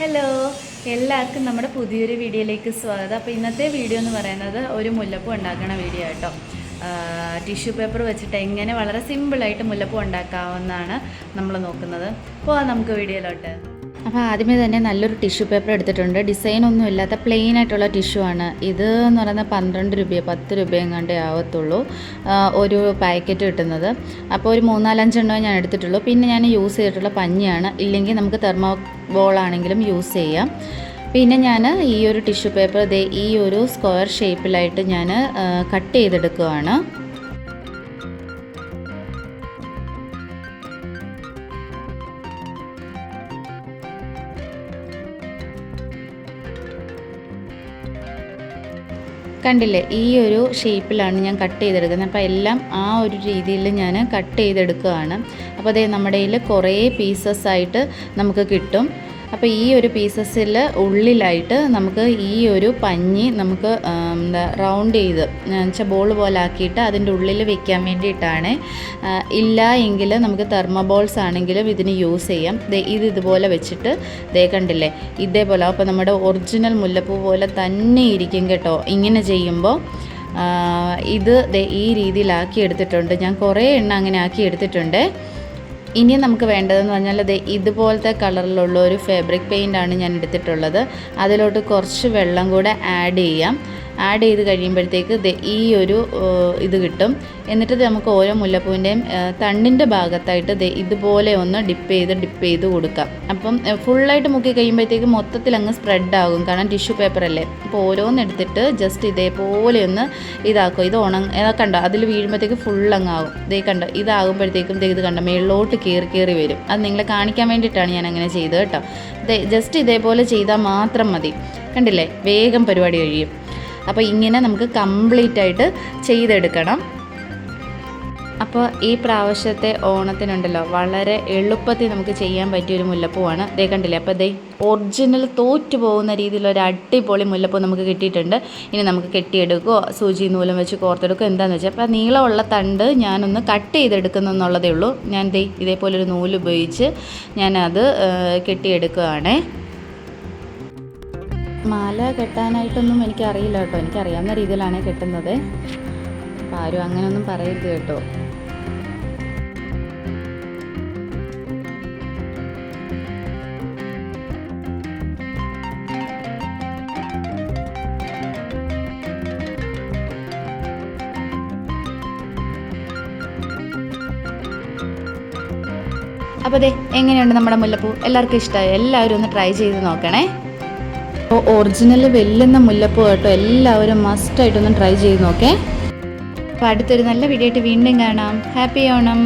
Hello എല്ലാവർക്കും നമ്മുടെ പുതിയൊരു വീഡിയോയിലേക്ക് സ്വാഗതം. അപ്പോൾ ഇന്നത്തെ വീഡിയോ എന്ന് പറയുന്നത് ഒരു മുല്ലപ്പൂ ഉണ്ടാക്കുന്ന വീഡിയോ കേട്ടോ ടിഷ്യൂ പേപ്പർ വെച്ചിട്ട് എങ്ങനെ വളരെ സിമ്പിളായിട്ട് മുല്ലപ്പൂ ഉണ്ടാക്കാവുന്നതാണ് നമ്മൾ നോക്കുന്നത്. അപ്പോൾ നമുക്ക് വീഡിയോയിലോട്ട്. അപ്പോൾ ആദ്യമേ തന്നെ നല്ലൊരു ടിഷ്യൂ പേപ്പർ എടുത്തിട്ടുണ്ട്. ഡിസൈൻ ഒന്നും ഇല്ലാത്ത പ്ലെയിൻ ആയിട്ടുള്ള ടിഷ്യൂ ആണ്. ഇത് എന്ന് പറയുന്നത് പന്ത്രണ്ട് രൂപയോ പത്ത് രൂപയും കണ്ടേ ആവത്തുള്ളൂ. ഒരു പാക്കറ്റ് കിട്ടുന്നത്. അപ്പോൾ ഒരു മൂന്നാലഞ്ചെണ്ണമേ ഞാൻ എടുത്തിട്ടുള്ളൂ. പിന്നെ ഞാൻ യൂസ് ചെയ്തിട്ടുള്ള പഞ്ഞിയാണ്. ഇല്ലെങ്കിൽ നമുക്ക് തെർമോ ബോളാണെങ്കിലും യൂസ് ചെയ്യാം. പിന്നെ ഞാൻ ഈ ഒരു ടിഷ്യൂ പേപ്പർ ദേ ഈ ഒരു സ്ക്വയർ ഷേപ്പിലായിട്ട് ഞാൻ കട്ട് ചെയ്തെടുക്കുകയാണ്. കണ്ടില്ലേ ഈ ഒരു ഷേപ്പിലാണ് ഞാൻ കട്ട് ചെയ്തെടുക്കുന്നത്. അപ്പോൾ എല്ലാം ആ ഒരു രീതിയിൽ ഞാൻ കട്ട് ചെയ്തെടുക്കുകയാണ്. അപ്പോൾ അതേ നമ്മുടെ കയ്യിൽ കുറേ പീസസ് ആയിട്ട് നമുക്ക് കിട്ടും. അപ്പോൾ ഈ ഒരു പീസസിൽ ഉള്ളിലായിട്ട് നമുക്ക് ഈ ഒരു പഞ്ഞി നമുക്ക് എന്താ റൗണ്ട് ചെയ്ത് വെച്ചാൽ ബോൾ പോലെ ആക്കിയിട്ട് അതിന്റെ ഉള്ളിൽ വെക്കാൻ വേണ്ടിയിട്ടാണ്. ഇല്ല എങ്കിൽ നമുക്ക് തെർമബോൾസ് ആണെങ്കിലും ഇതിന് യൂസ് ചെയ്യാം. ഇത് ഇതുപോലെ വെച്ചിട്ട് ദേ കണ്ടില്ലേ? ഇതേപോലെ അപ്പോൾ നമ്മുടെ ഒറിജിനൽ മുല്ലപ്പൂ പോലെ തന്നെ ഇരിക്കും കേട്ടോ. ഇങ്ങനെ ചെയ്യുമ്പോൾ ഇത് ഈ രീതിയിലാക്കി എടുത്തിട്ടുണ്ട്. ഞാൻ കുറേ എണ്ണ അങ്ങനെ ആക്കി എടുത്തിട്ടുണ്ട്. ഇനി നമുക്ക് വേണ്ടതെന്ന് പറഞ്ഞാൽ അത് ഇതുപോലത്തെ കളറിലുള്ള ഒരു ഫാബ്രിക് പെയിന്റാണ് ഞാൻ എടുത്തിട്ടുള്ളത്. അതിലോട്ട് കുറച്ച് വെള്ളം കൂടെ ആഡ് ചെയ്യാം. ആഡ് ചെയ്ത് കഴിയുമ്പോഴത്തേക്ക് ഈ ഒരു ഇത് കിട്ടും. എന്നിട്ട് നമുക്ക് ഓരോ മുല്ലപ്പൂവിന്റെയും തണ്ടിന്റെ ഭാഗത്തായിട്ട് ഇതുപോലെ ഒന്ന് ഡിപ്പ് ചെയ്ത് ഡിപ്പ് ചെയ്ത് കൊടുക്കാം. അപ്പം ഫുള്ളായിട്ട് മുക്കി കഴിയുമ്പോഴത്തേക്ക് മൊത്തത്തിൽ അങ്ങ് സ്പ്രെഡ് ആകും. കാരണം ടിഷ്യൂ പേപ്പർ അല്ലേ? അപ്പോൾ ഓരോന്നെടുത്തിട്ട് ജസ്റ്റ് ഇതേപോലെ ഒന്ന് ഇതാക്കും. ഇത് ഉണങ്ങ കണ്ടോ? അതിൽ വീഴുമ്പോഴത്തേക്ക് ഫുൾ അങ്ങ് ആകും ഇതേ കണ്ടോ? ഇതാകുമ്പോഴത്തേക്കും ഇത് കണ്ടോ? മേളിലോട്ട് കയറി കയറി വരും. അത് നിങ്ങളെ കാണിക്കാൻ വേണ്ടിയിട്ടാണ് ഞാൻ അങ്ങനെ ചെയ്തത് കേട്ടോ. ജസ്റ്റ് ഇതേപോലെ ചെയ്താൽ മാത്രം മതി. കണ്ടില്ലേ? വേഗം പരിപാടി കഴിയും. അപ്പോൾ ഇങ്ങനെ നമുക്ക് കംപ്ലീറ്റ് ആയിട്ട് ചെയ്തെടുക്കണം. അപ്പോൾ ഈ പ്രാവശ്യത്തെ ഓണത്തിനുണ്ടല്ലോ വളരെ എളുപ്പത്തിൽ നമുക്ക് ചെയ്യാൻ പറ്റിയ ഒരു മുല്ലപ്പൂവാണ്. ദേ കണ്ടില്ലേ അപ്പോൾ ദേ ഒറിജിനൽ തോറ്റു പോകുന്ന രീതിയിലൊരു അടിപൊളി മുല്ലപ്പൂ നമുക്ക് കിട്ടിയിട്ടുണ്ട്. ഇനി നമുക്ക് കെട്ടിയെടുക്കുകയോ സൂചി നൂലും വെച്ച് കോർത്തെടുക്കുകയോ എന്താണെന്ന് വെച്ചാൽ അപ്പോൾ നീളമുള്ള തണ്ട് ഞാനൊന്ന് കട്ട് ചെയ്തെടുക്കുന്നു എന്നുള്ളതേ ഉള്ളൂ. ഞാൻ ദേ ഇതേപോലെ ഒരു നൂൽ ഉപയോഗിച്ച് ഞാനത് കെട്ടിയെടുക്കുകയാണേ മാല കെട്ടാനായിട്ടൊന്നും എനിക്കറിയില്ല കേട്ടോ. എനിക്കറിയാവുന്ന രീതിയിലാണ് കെട്ടുന്നത്. അപ്പം ആരും അങ്ങനെയൊന്നും പറയരുത് കേട്ടോ. അപ്പോൾ അതെ എങ്ങനെയുണ്ട് നമ്മുടെ മുല്ലപ്പൂ? എല്ലാവർക്കും ഇഷ്ടമായി എല്ലാവരും ഒന്ന് ട്രൈ ചെയ്ത് നോക്കണേ. അപ്പോൾ ഒറിജിനൽ വെല്ലുന്ന മുല്ലപ്പൂ കേട്ടോ. എല്ലാവരും മസ്റ്റായിട്ടൊന്ന് ട്രൈ ചെയ്ത് നോക്കേ. അപ്പോൾ അടുത്തൊരു നല്ല വീഡിയോ ആയിട്ട് വീണ്ടും കാണാം. ഹാപ്പി ഓണം